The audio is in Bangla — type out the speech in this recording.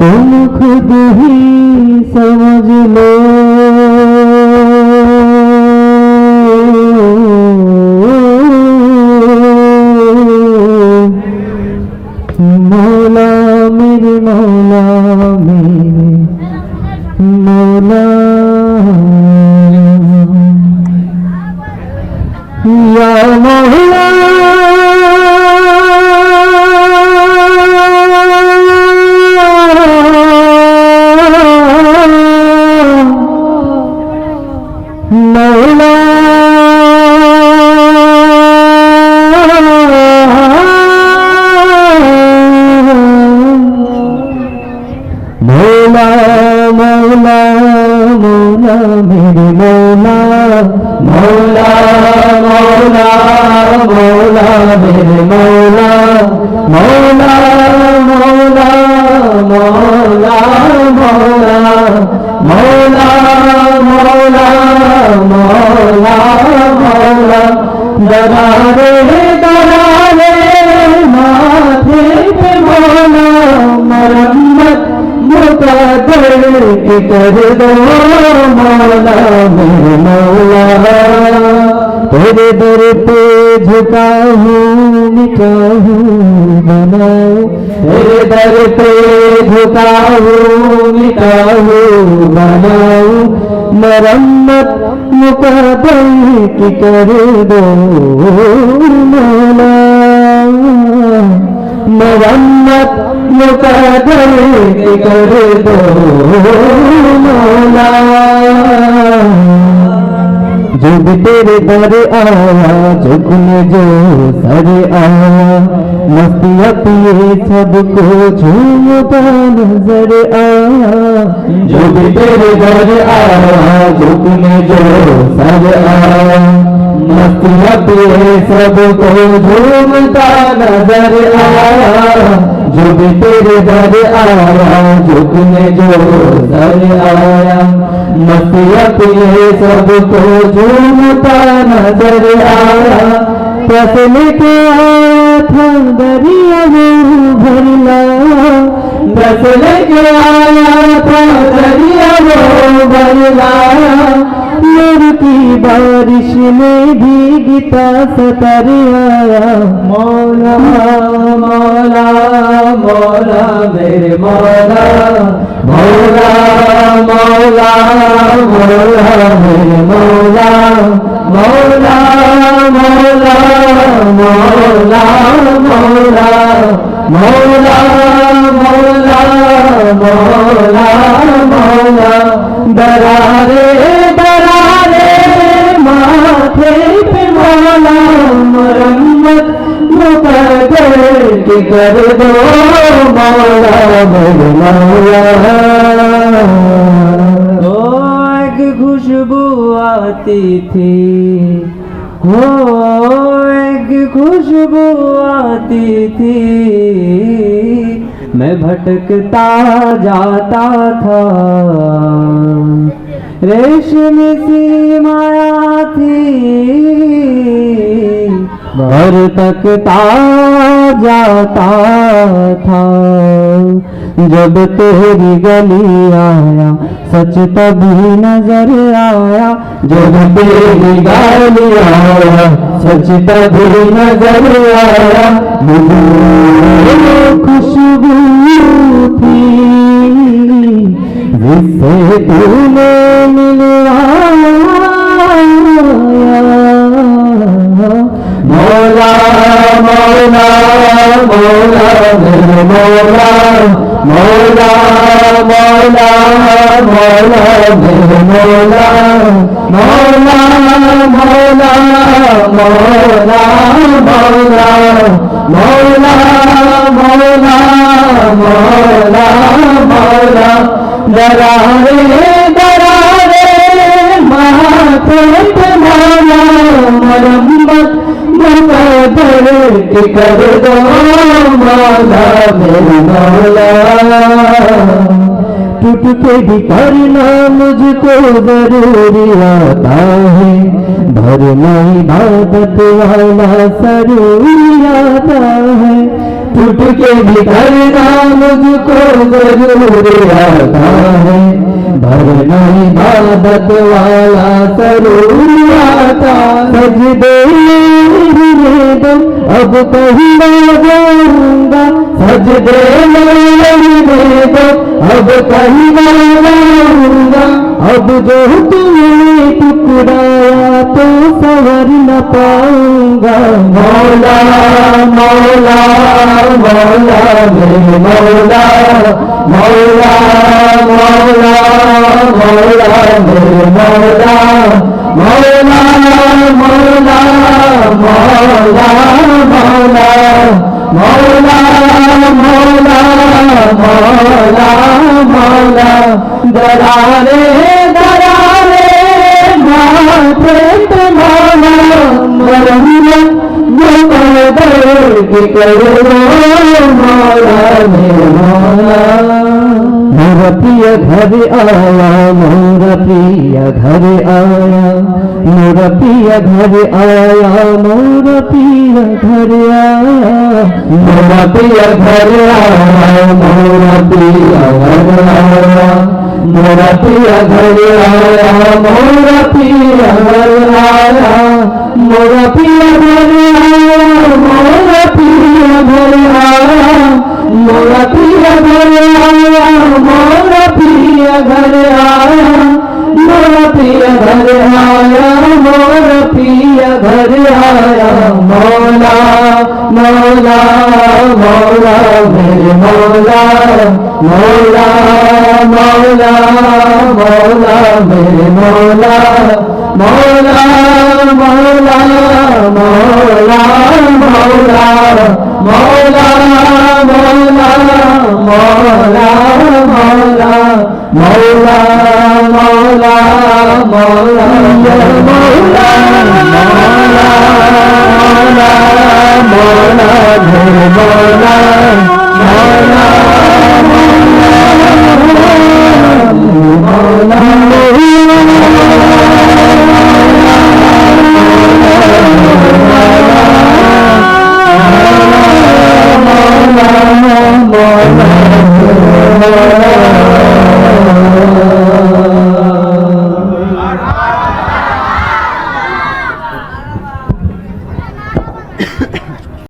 तुम खुद ही समझ लो মৌলা মৌলা মৌলা, মেরে মৌলা। মৌলা মৌলা মৌলা, মেরে মৌলা। মৌলা মৌলা মৌলা মৌলা। মৌলা মৌলা মৌলা মৌলা। দরারে मुकदर की कर दो मौला मेरे मौला तेरे दर पे झुका हूँ मिटा हूँ बनाओ तेरे दर पे झुका हूँ मिटा हूँ बनाओ मरम्मत मुकदर की कर दो मौला मरम्मत मुकदर की कर दो मौला जब तेरे दर आया झुकने जो सर आया मस्तिया पिए सबको झूमता नजर आया जब तेरे दर आया झुकने जो सर आया मस्त है सबको झूमता नज़र आया। जो भी तेरे घर आया झुकने जो दर आया। मस्त है, सब तो झूमता नज़र आया। प्रसन्न के था दरिया भर लाया प्रसन्न के आया था दरिया भर लाया बारिश में भीगता सतर आया मौला मौला मौला मेरे मौला मौला मौला मौला मेरे मौला मौला मौला मौला मौला मौला मौला मौला मौला दरारे दरारे कर दो मौला मौला ओ एक खुशबू आती थी। हो एक खुशबू आती थी। मैं भटकता जाता था। रेशम सी माया थी। घर तकता जाता था। जब तेरी गली आया, सच तभी नज़र आया। जब तेरी गली आया, सच तभी नज़र आया। खुशबू थी, जिससे तूने मिलवाया। Mawla Mawla Mawla Mawla मरम्मत मदद टूट के भी करना मुझको ज़रूरी आता है भरना इबादत वाला ज़रूरी आता है टूट के भी करना मुझको ज़रूरी आता है भरना इबादत वाला आता सजदे दम अब कहीं ना जाऊँगा सजदे दम अब कहीं ना जाऊँगा अब जो तुम्हें टुकड़ाया సవరిన పాంగా మౌలా మౌలా మౌలా మౌలా మౌలా మౌలా మౌలా మౌలా మౌలా మౌలా মোরা পিয়া ঘরে আয়া মোরা পিয়া ঘরে আয়া মোরা পিয়া ঘরে আয়া মোরা পিয়া ঘরে আয়া মোরা পিয়া ঘরে আয়া মোরা পিয়া ঘরে আয়া মোরা পিয়া ঘরে আয়া মোরা পিয়া ঘরে আয়া মোরা পিয়া ঘরে আয়া مولا مولا مولا میرے مولا مولا مولا مولا میرے مولا مولا مولا مولا مولا مولا مولا مولا مولا مولا مولا مولا مولا مولا Lord.